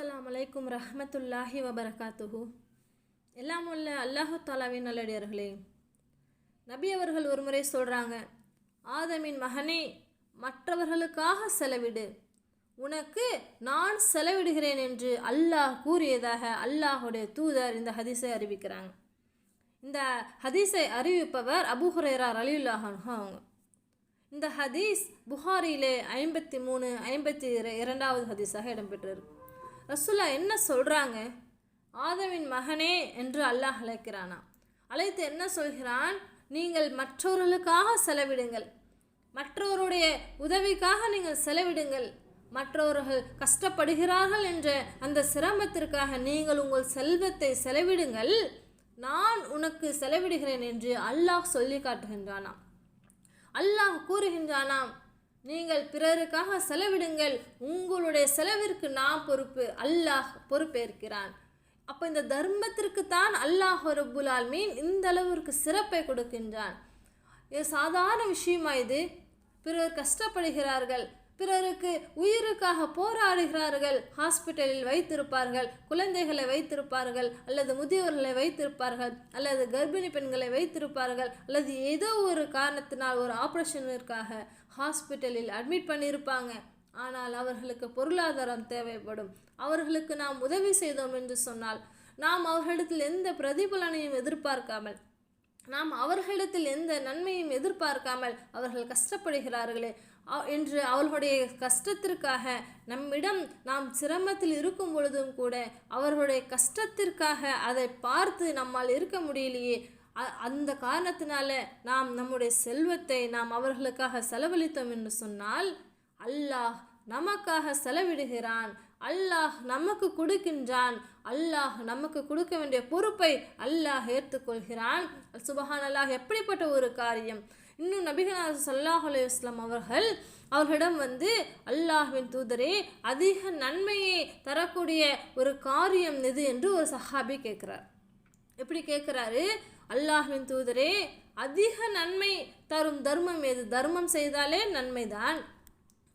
அஸ்லாம் அலைக்கும் ரஹமத்துல்லாஹி வபரகாத்துஹு. எல்லாம் உள்ள அல்லாஹு தாலாவின் நல்லடியார்களே நபி அவர்கள் ஒரு முறை சொல்கிறாங்க ஆதமின் மகனே மற்றவர்களுக்காக செலவிடு. உனக்கு நான் செலவிடுகிறேன் என்று அல்லாஹ் கூறியதாக அல்லாஹுடைய தூதர் இந்த ஹதீஸை அறிவிக்கிறாங்க. இந்த ஹதீஸை அறிவிப்பவர் அபுஹுரேரா அலியுல்லாஹன் அவங்க. இந்த ஹதீஸ் புகாரிலே ஐம்பத்தி மூணு ஐம்பத்தி இர- இரண்டாவது ஹதீஸாக இடம்பெற்றிருக்கு. ரசுல்லா என்ன சொல்கிறாங்க ஆதவின் மகனே என்று அல்லாஹ் அழைக்கிறானா. அழைத்து என்ன சொல்கிறான்? நீங்கள் மற்றவர்களுக்காக செலவிடுங்கள். மற்றவருடைய உதவிக்காக நீங்கள் செலவிடுங்கள். மற்றவர்கள் கஷ்டப்படுகிறார்கள் என்ற அந்த சிரமத்திற்காக நீங்கள் உங்கள் செல்வத்தை செலவிடுங்கள். நான் உனக்கு செலவிடுகிறேன் என்று அல்லாஹ் சொல்லி காட்டுகின்றானாம். அல்லாஹ் கூறுகின்றானாம் நீங்கள் பிறருக்காக செலவிடுங்கள். உங்களுடைய செலவிற்கு நான் பொறுப்பு. அல்லாஹ் பொறுப்பேற்கிறான். அப்போ இந்த தர்மத்திற்கு தான் அல்லாஹ் ரப்புல் மீன் இந்த அளவிற்கு சிறப்பை கொடுக்கின்றான். இது சாதாரண விஷயமா இது? பிறர் கஷ்டப்படுகிறார்கள். பிறருக்கு உயிருக்காக போராடுகிறார்கள். ஹாஸ்பிட்டலில் வைத்திருப்பார்கள். குழந்தைகளை வைத்திருப்பார்கள். அல்லது முதியோர்களை வைத்திருப்பார்கள். அல்லது கர்ப்பிணி பெண்களை வைத்திருப்பார்கள். அல்லது ஏதோ ஒரு காரணத்தினால் ஒரு ஆப்ரேஷனிற்காக ஹாஸ்பிட்டலில் அட்மிட் பண்ணியிருப்பாங்க ஆனால் அவர்களுக்கு பொருளாதாரம் தேவைப்படும். அவர்களுக்கு நாம் உதவி செய்தோம் என்று சொன்னால் நாம் அவர்களிடத்தில் எந்த பிரதிபலனையும் எதிர்பார்க்காமல் நாம் அவர்களிடத்தில் எந்த நன்மையும் எதிர்பார்க்காமல் அவர்கள் கஷ்டப்படுகிறார்களே அ- என்று அவர்களுடைய கஷ்டத்திற்காக நம்மிடம் நாம் சிரமத்தில் இருக்கும் பொழுதும் கூட அவர்களுடைய கஷ்டத்திற்காக அதை பார்த்து நம்மால் இருக்க முடியலையே அந்த காரணத்தினால நாம் நம்முடைய செல்வத்தை நாம் அவர்களுக்காக செலவழித்தோம் என்று சொன்னால் அல்லாஹ் நமக்காக செலவிடுகிறான். அல்லாஹ் நமக்கு கொடுக்கின்றான். அல்லாஹ் நமக்கு கொடுக்க வேண்டிய பொறுப்பை அல்லாஹ் ஏற்றுக்கொள்கிறான். சுபஹான் அல்லாஹ் எப்படிப்பட்ட ஒரு காரியம்? இன்னும் நபிகனார் சல்லாஹ் அலைஹி அவர்கள் அவர்களிடம் வந்து அல்லாஹ்வின் தூதரே அதிக நன்மையை தரக்கூடிய ஒரு காரியம் எது என்று ஒரு சஹாபி கேட்குறார். எப்படி கேட்குறாரு அல்லாஹின் தூதரே அதிக நன்மை தரும் தர்மம் எது? தர்மம் செய்தாலே நன்மைதான்.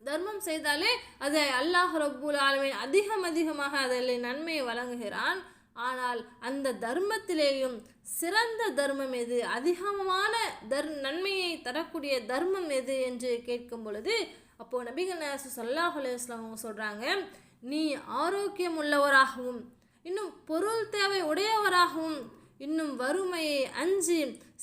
தர்மம் செய்தாலே அதை அல்லாஹ் ரபுல் ஆலமின் அதிகம் அதிகமாக அதில் நன்மையை வழங்குகிறான். ஆனால் அந்த தர்மத்திலேயும் சிறந்த தர்மம் எது? அதிகமான தர் நன்மையை தரக்கூடிய தர்மம் எது என்று கேட்கும் பொழுது அப்போது நபிகள் நாயகம் ஸல்லல்லாஹு அலுவலாம் சொல்கிறாங்க அவங்க நீ ஆரோக்கியம் உள்ளவராகவும் இன்னும் பொருள் தேவை உடையவராகவும் இன்னும் வறுமையை அஞ்சி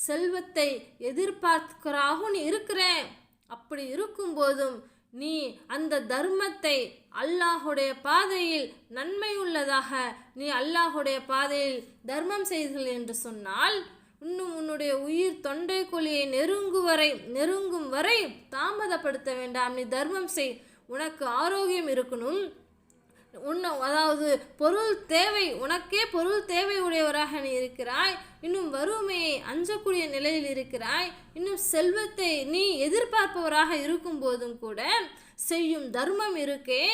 செல்வத்தை எதிர்பார்க்கிறாகவும் நீ இருக்கிறேன். அப்படி இருக்கும்போதும் நீ அந்த தர்மத்தை அல்லாஹுடைய பாதையில் நன்மை உள்ளதாக நீ அல்லாஹுடைய பாதையில் தர்மம் செய்தீர்கள் என்று சொன்னால் இன்னும் உன்னுடைய உயிர் தொண்டை குழியை நெருங்கும் வரை நெருங்கும் வரை தாமதப்படுத்த வேண்டாம். நீ தர்மம் செய். உனக்கு ஆரோக்கியம் இருக்கணும். உன்ன அதாவது பொருள் தேவை உனக்கே பொருள் தேவை உடையவராக நீ இருக்கிறாய். இன்னும் வறுமையை அஞ்சக்கூடிய நிலையில் இருக்கிறாய். இன்னும் செல்வத்தை நீ எதிர்பார்ப்பவராக இருக்கும் போதும் கூட செய்யும் தர்மம் இருக்கே.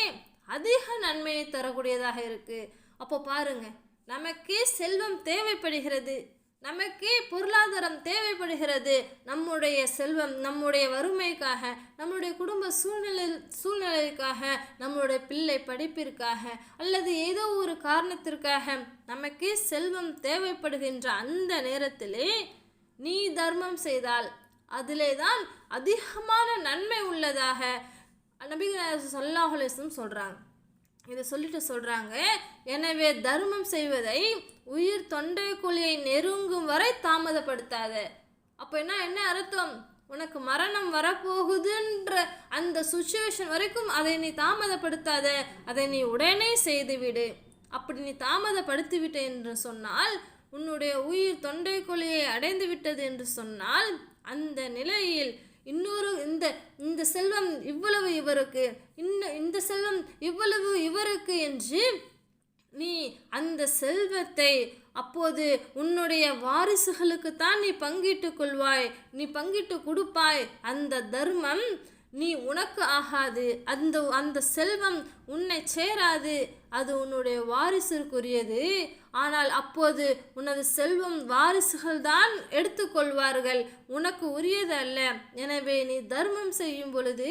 அதிக நன்மையை தரக்கூடியதாக இருக்கு. அப்போ பாருங்க நமக்கே செல்வம் தேவைப்படுகிறது. நமக்கே பொருளாதாரம் தேவைப்படுகிறது. நம்முடைய செல்வம் நம்முடைய வறுமைக்காக நம்முடைய குடும்ப சூழ்நிலை சூழ்நிலைக்காக நம்முடைய பிள்ளை படிப்பிற்காக அல்லது ஏதோ ஒரு காரணத்திற்காக நமக்கே செல்வம் தேவைப்படுகின்ற அந்த நேரத்திலே நீ தர்மம் செய்தால் அதிலே தான் அதிகமான நன்மை உள்ளதாக நபிகள் ஸல்லல்லாஹு சொல்கிறாங்க இதை சொல்லிட்டு சொல்கிறாங்க எனவே தர்மம் செய்வதை உயிர் தொண்டை குழியை நெருங்கும் வரை தாமதப்படுத்தாத. அப்போ என்ன என்ன அர்த்தம்? உனக்கு மரணம் வரப்போகுதுன்ற அந்த சுச்சுவேஷன் வரைக்கும் அதை நீ தாமதப்படுத்தாத அதை நீ உடனே செய்துவிடு. அப்படி நீ தாமதப்படுத்தி விட்ட என்று சொன்னால் உன்னுடைய உயிர் தொண்டை அடைந்து விட்டது என்று சொன்னால் அந்த நிலையில் இன்னொரு இந்த செல்வம் இவ்வளவு இவருக்கு இன்ன இந்த செல்வம் இவ்வளவு இவருக்கு என்று நீ அந்த செல்வத்தை அப்போது உன்னுடைய வாரிசுகளுக்கு தான் நீ பங்கிட்டு கொள்வாய் நீ பங்கிட்டு கொடுப்பாய். அந்த தர்மம் நீ உனக்கு ஆகாது. அந்த அந்த செல்வம் உன்னை சேராது. அது உன்னுடைய வாரிசிற்குரியது ஆனால் அப்போது உனது செல்வம் வாரிசுகள் தான் எடுத்துக்கொள்வார்கள். உனக்கு உரியது அல்ல எனவே நீ தர்மம் செய்யும் பொழுது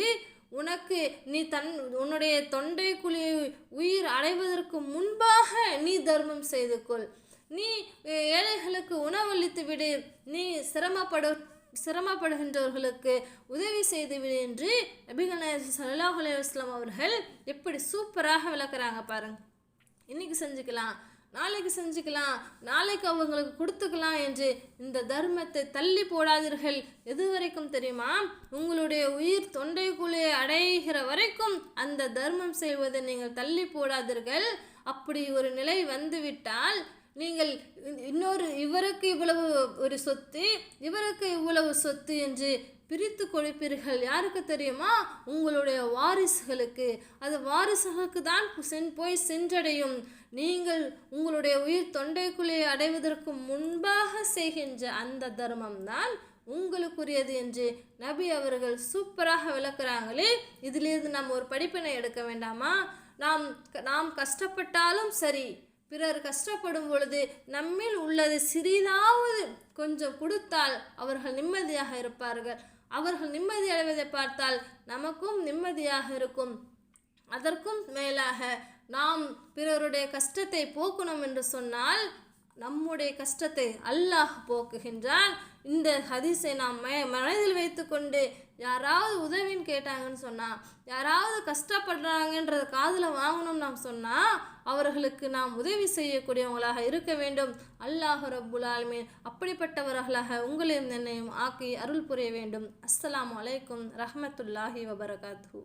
உனக்கு நீ தன் உன்னுடைய தொண்டை குழியை உயிர் அடைவதற்கு முன்பாக நீ தர்மம் செய்து கொள் நீ ஏழைகளுக்கு உணவளித்து விடு. நீ சிரமப்படும் சிரமப்படுகின்றவர்களுக்கு உதவி செய்துவிடு என்று நபிகள் சல்லாஹ் அலுவலாம் அவர்கள் எப்படி சூப்பராக விளக்குறாங்க பாருங்க. இன்னைக்கு செஞ்சுக்கலாம் நாளைக்கு செஞ்சுக்கலாம் நாளைக்கு அவங்களுக்கு கொடுத்துக்கலாம் என்று இந்த தர்மத்தை தள்ளி போடாதீர்கள். எது வரைக்கும் தெரியுமா? உங்களுடைய உயிர் தொண்டைக்குள்ளே அடைகிற வரைக்கும் அந்த தர்மம் செய்வதை நீங்கள் தள்ளி போடாதீர்கள். அப்படி ஒரு நிலை வந்துவிட்டால் நீங்கள் இன்னொரு இவருக்கு இவ்வளவு ஒரு சொத்து இவருக்கு இவ்வளவு சொத்து என்று பிரித்து கொடுப்பீர்கள். யாருக்கு தெரியுமா? உங்களுடைய வாரிசுகளுக்கு. அது வாரிசுகளுக்கு தான் சென் போய் சென்றடையும். நீங்கள் உங்களுடைய உயிர் தொண்டைக்குள்ளே அடைவதற்கு முன்பாக செய்கின்ற அந்த தர்மம் தான் உங்களுக்குரியது என்று நபி அவர்கள் சூப்பராக விளக்குறாங்களே. இதிலிருந்து நாம் ஒரு படிப்பினை எடுக்க வேண்டாமா? நாம் நாம் கஷ்டப்பட்டாலும் சரி பிறர் கஷ்டப்படும் பொழுது நம்மில் உள்ளது சிறிதாவது கொஞ்சம் கொடுத்தால் அவர்கள் நிம்மதியாக இருப்பார்கள். அவர்கள் நிம்மதி அடைவதை பார்த்தால் நமக்கும் நிம்மதியாக இருக்கும். அதற்கும் மேலாக நாம் பிறருடைய கஷ்டத்தை போக்கணும் என்று சொன்னால் நம்முடைய கஷ்டத்தை அல்லாஹ் போக்குகின்றான். இந்த ஹதீஸை நாம் ம மனதில் வைத்துக்கொண்டு யாராவது உதவின்னு கேட்டாங்கன்னு சொன்னால் யாராவது கஷ்டப்படுறாங்கன்றத காதில் வாங்கணும்னு நாம் சொன்னால் அவர்களுக்கு நாம் உதவி செய்யக்கூடியவங்களாக இருக்க வேண்டும். அல்லாஹ் ரப்புல் ஆலமீன். அப்படிப்பட்டவர்களாக உங்களையும் என்னையும் ஆக்கி அருள் புரிய வேண்டும். அஸ்லாம் அலைக்கும் ரஹமத்துல்லாஹி வபரகாத்து